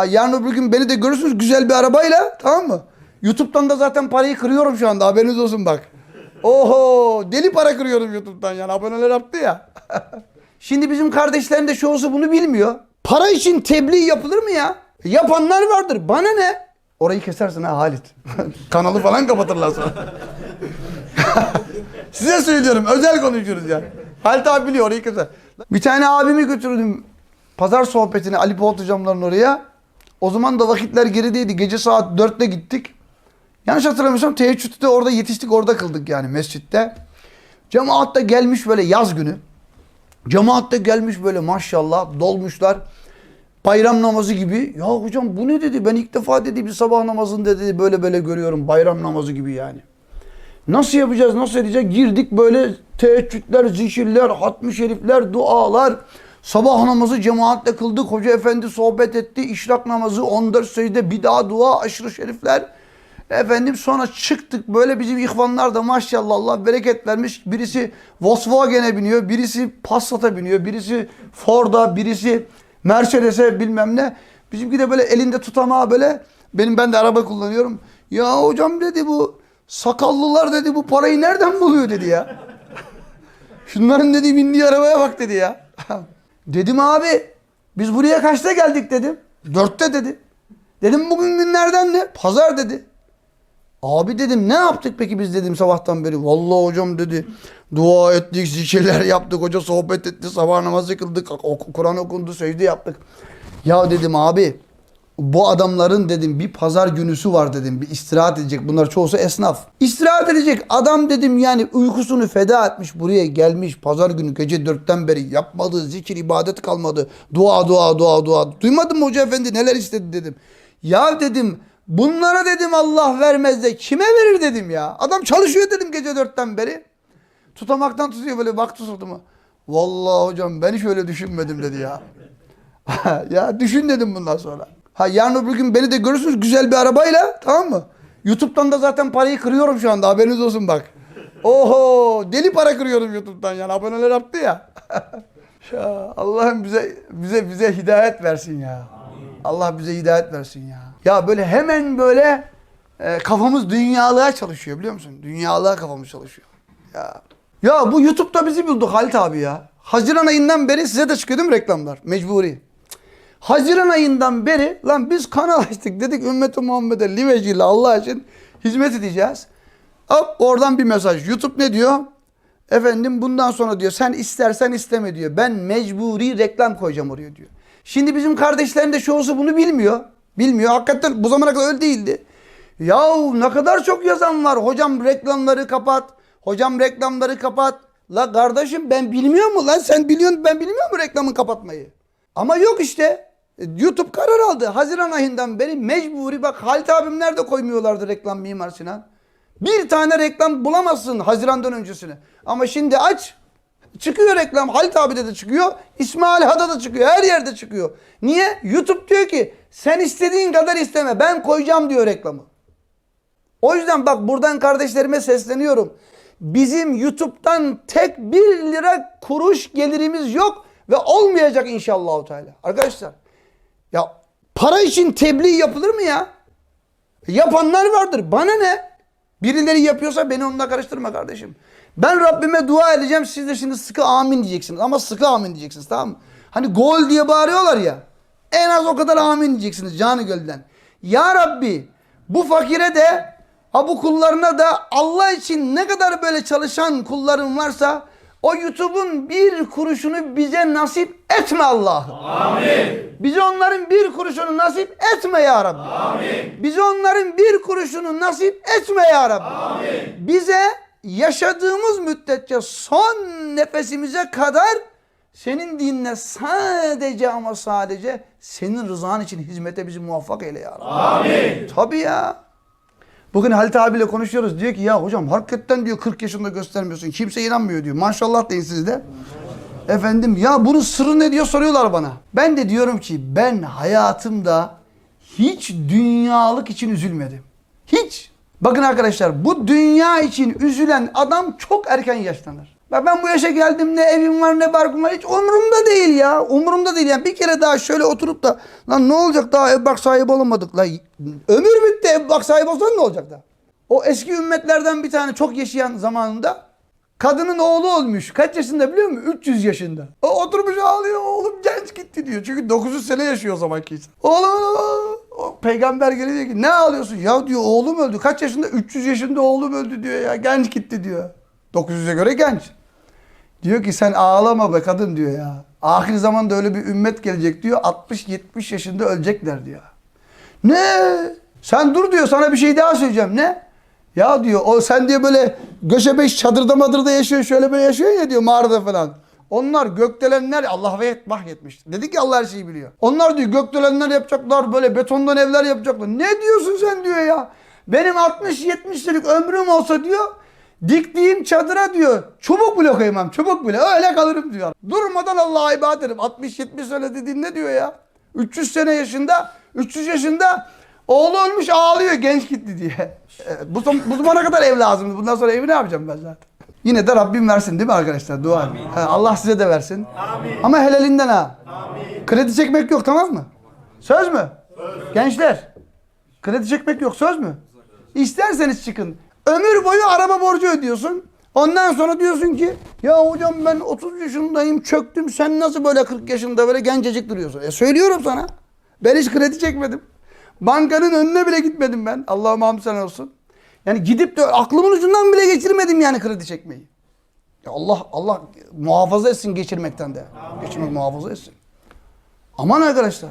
Ha yarın öbür gün beni de görürsünüz güzel bir arabayla tamam mı? YouTube'dan da zaten parayı kırıyorum şu anda haberiniz olsun bak. Oho deli para kırıyorum YouTube'dan yani aboneler arttı ya. Şimdi bizim kardeşlerin de çoğusu bunu bilmiyor. Para için tebliğ yapılır mı ya? Yapanlar vardır. Bana ne? Orayı kesersin ha Halit. Kanalı falan kapatırlar sonra. Size söylüyorum özel konuşuyoruz ya. Halit abi biliyor orayı keser. Bir tane abimi götürdüm pazar sohbetine Ali Polat hocamların oraya. O zaman da vakitler gerideydi. Gece saat 4'te gittik. Yanlış hatırlamıyorsam teheccüdü de orada yetiştik orada kıldık yani mescitte. Cemaat da gelmiş böyle yaz günü. Cemaat de gelmiş böyle maşallah dolmuşlar. Bayram namazı gibi. Ya hocam bu ne dedi? Ben ilk defa dedi bir sabah namazında dedi böyle böyle görüyorum. Bayram namazı gibi yani. Nasıl yapacağız? Nasıl edeceğiz? Girdik böyle teheccüdler, zikirler, hatmi şerifler, dualar. Sabah namazı cemaatle kıldık. Hoca efendi sohbet etti. İşrak namazı 14 secde bir daha dua, aşırı şerifler. Efendim sonra çıktık böyle bizim ihvanlar da maşallah Allah bereket vermiş. Birisi Volkswagen'e biniyor, birisi Passat'a biniyor, birisi Ford'a, birisi Mercedes'e bilmem ne. Bizimki de böyle elinde tutamağı böyle benim ben de araba kullanıyorum. Ya hocam dedi bu sakallılar dedi bu parayı nereden buluyor dedi ya. Şunların dedi bindiği arabaya bak dedi ya. dedim abi biz buraya kaçta geldik dedim. Dörtte dedi. Dedim bugün günlerden ne? Pazar dedi. Abi dedim ne yaptık peki biz dedim sabahtan beri. Vallahi hocam dedi dua ettik, zikirler yaptık. Hoca sohbet etti, sabah namazı kıldık, Kur'an okundu, secde yaptık. Ya dedim abi bu adamların dedim bir pazar günüsü var dedim. Bir istirahat edecek. Bunlar çoğusu esnaf. İstirahat edecek. Adam dedim yani uykusunu feda etmiş buraya gelmiş. Pazar günü gece dörtten beri yapmadığı zikir ibadet kalmadı. Dua dua dua dua. Duymadın mı hoca efendi neler istedi dedim. Ya dedim bunlara dedim Allah vermez de kime verir dedim ya. Adam çalışıyor dedim gece dörtten beri. Tutamaktan tutuyor böyle baktı suratıma. Vallahi hocam ben hiç öyle düşünmedim dedi ya. ya düşün dedim bundan sonra. Ha yarın öbür gün beni de görürsünüz güzel bir arabayla tamam mı? YouTube'dan da zaten parayı kırıyorum şu anda haberiniz olsun bak. Oho deli para kırıyorum YouTube'dan yani aboneler arttı ya. ya Allah'ım bize bize bize hidayet versin ya. Allah bize hidayet versin ya. Ya böyle hemen böyle e, kafamız dünyalığa çalışıyor biliyor musun? Dünyalığa kafamız çalışıyor. Ya. Ya bu YouTube'da bizi buldu Halit abi ya. Haziran ayından beri size de çıkıyor değil mi reklamlar? Mecburi. Haziran ayından beri lan biz kanal açtık dedik ümmeti Muhammed'e liveciyle Allah için hizmet edeceğiz. Hop oradan bir mesaj. YouTube ne diyor? Efendim bundan sonra diyor sen istersen isteme diyor. Ben mecburi reklam koyacağım oraya diyor. Şimdi bizim kardeşlerin de çoğusu bunu bilmiyor. Bilmiyor. Hakikaten bu zamana kadar öyle değildi. Yahu ne kadar çok yazan var. Hocam reklamları kapat. Hocam reklamları kapat. La kardeşim ben bilmiyor mu lan? Sen biliyorsun ben bilmiyor mu reklamı kapatmayı? Ama yok işte. YouTube karar aldı. Haziran ayından beri mecburi bak Halit abim nerede koymuyorlardı reklam Mimar Sinan? Bir tane reklam bulamazsın Haziran'dan öncesini. Ama şimdi aç. Çıkıyor reklam. Halit abi de çıkıyor. İsmail Hada da çıkıyor. Her yerde çıkıyor. Niye? YouTube diyor ki sen istediğin kadar isteme. Ben koyacağım diyor reklamı. O yüzden bak buradan kardeşlerime sesleniyorum. Bizim YouTube'dan tek bir lira kuruş gelirimiz yok ve olmayacak inşallah Teala. Arkadaşlar ya para için tebliğ yapılır mı ya? Yapanlar vardır. Bana ne? Birileri yapıyorsa beni onunla karıştırma kardeşim. Ben Rabbime dua edeceğim. Siz de şimdi sıkı amin diyeceksiniz. Ama sıkı amin diyeceksiniz tamam mı? Hani gol diye bağırıyorlar ya. En az o kadar amin diyeceksiniz canı gölden. Ya Rabbi bu fakire de ha bu kullarına da Allah için ne kadar böyle çalışan kulların varsa o YouTube'un bir kuruşunu bize nasip etme Allah'ım. Amin. Bize onların bir kuruşunu nasip etme ya Rabbi. Amin. Bize onların bir kuruşunu nasip etme ya Rabbi. Amin. Bize yaşadığımız müddetçe son nefesimize kadar senin dinine sadece ama sadece senin rızan için hizmete bizi muvaffak eyle ya Rabbi. Amin. Tabii ya. Bugün Halit abiyle konuşuyoruz. Diyor ki ya hocam hakikaten diyor 40 yaşında göstermiyorsun. Kimse inanmıyor diyor. Maşallah deyin siz de. Efendim ya bunun sırrı ne diyor soruyorlar bana. Ben de diyorum ki ben hayatımda hiç dünyalık için üzülmedim. Hiç. Bakın arkadaşlar bu dünya için üzülen adam çok erken yaşlanır. Bak ben bu yaşa geldim ne evim var ne barkım var hiç umurumda değil ya. Umurumda değil yani bir kere daha şöyle oturup da lan ne olacak daha ev bark sahibi olamadık la. Ömür bitti ev bark sahibi olsan ne olacak da? O eski ümmetlerden bir tane çok yaşayan zamanında kadının oğlu olmuş. Kaç yaşında biliyor musun? 300 yaşında. O oturmuş ağlıyor oğlum genç gitti diyor. Çünkü 900 sene yaşıyor o zamanki insan. Oğlum o peygamber geliyor ki ne ağlıyorsun? Ya diyor oğlum öldü. Kaç yaşında? 300 yaşında oğlum öldü diyor ya. Genç gitti diyor. 900'e göre genç. Diyor ki sen ağlama be kadın diyor ya. Ahir zamanda öyle bir ümmet gelecek diyor. 60-70 yaşında ölecekler diyor. Ne? Sen dur diyor sana bir şey daha söyleyeceğim. Ne? Ya diyor o sen diyor böyle göşe beş çadırda madırda yaşıyor şöyle böyle yaşıyor ya diyor mağarada falan. Onlar gökdelenler Allah ve vahyetmiş. Dedi ki Allah her şeyi biliyor. Onlar diyor gökdelenler yapacaklar böyle betondan evler yapacaklar. Ne diyorsun sen diyor ya. Benim 60-70'lik ömrüm olsa diyor diktiğim çadıra diyor çubuk bile koymam çubuk bile öyle kalırım diyor. Durmadan Allah'a ibadet ederim. 60-70 sene dediğin ne diyor ya? 300 sene yaşında 300 yaşında oğlu ölmüş ağlıyor genç gitti diye. E, Bu, zam- bu zamana kadar ev lazımdı. Bundan sonra evi ne yapacağım ben zaten? Yine de Rabbim versin değil mi arkadaşlar? Dua. Ha, Allah size de versin. Ama helalinden ha. Kredi çekmek yok tamam mı? Söz mü? Gençler. Kredi çekmek yok söz mü? İsterseniz çıkın. Ömür boyu araba borcu ödüyorsun. Ondan sonra diyorsun ki ya hocam ben 30 yaşındayım çöktüm sen nasıl böyle 40 yaşında böyle gencecik duruyorsun? E söylüyorum sana. Ben hiç kredi çekmedim. Bankanın önüne bile gitmedim ben. Allah'ım hamd sana olsun. Yani gidip de aklımın ucundan bile geçirmedim yani kredi çekmeyi. Ya Allah Allah muhafaza etsin geçirmekten de. Geçirmek muhafaza etsin. Aman arkadaşlar.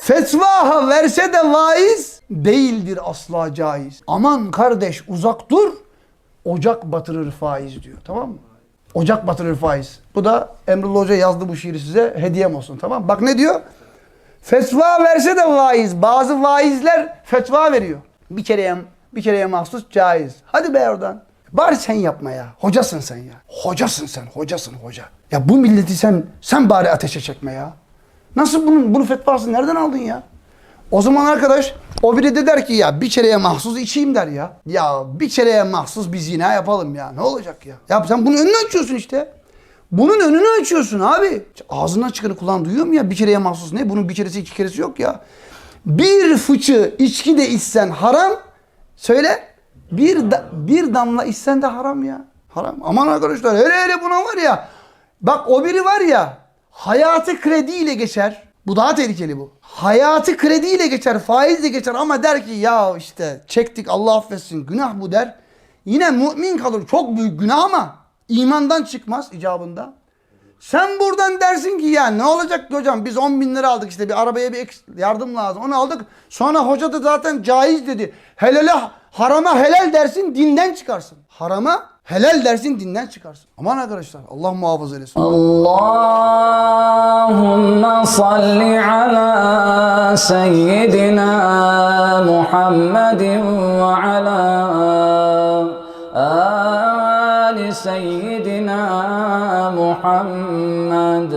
Fetvaha verse de vaiz değildir asla caiz. Aman kardeş uzak dur. Ocak batırır faiz diyor. Tamam mı? Ocak batırır faiz. Bu da Emrullah Hoca yazdı bu şiiri size. Hediyem olsun. Tamam? Bak ne diyor? Fetva verse de vaiz. Bazı vaizler fetva veriyor. Bir kereye, bir kereye mahsus caiz. Hadi be oradan. Bari sen yapma ya. Hocasın sen ya. Hocasın sen. Hocasın hoca. Ya bu milleti sen sen bari ateşe çekme ya. Nasıl bunun bunu fetvası nereden aldın ya? O zaman arkadaş o biri de der ki ya bir kereye mahsus içeyim der ya. Ya bir kereye mahsus bir zina yapalım ya. Ne olacak ya? Ya sen bunun önünü açıyorsun işte. Bunun önünü açıyorsun abi. Ağzından çıkanı kulağın duyuyor mu ya? Bir kereye mahsus ne? Bunun bir keresi iki keresi yok ya. Bir fıçı içki de içsen haram. Söyle. Bir, da- bir damla içsen de haram ya. Haram. Aman arkadaşlar hele hele buna var ya. Bak o biri var ya. Hayatı krediyle geçer. Bu daha tehlikeli bu. Hayatı krediyle geçer, faizle geçer ama der ki ya işte çektik Allah affetsin günah bu der. Yine mümin kalır. Çok büyük günah ama imandan çıkmaz icabında. Sen buradan dersin ki ya ne olacak ki hocam biz 10 bin lira aldık işte bir arabaya bir yardım lazım onu aldık. Sonra hoca da zaten caiz dedi. Helale harama helal dersin dinden çıkarsın. Harama Helal dersin dinden çıkarsın. Aman arkadaşlar Allah muhafaza eylesin. Allahümme salli ala seyyidina Muhammedin ve ala ali seyyidina Muhammed.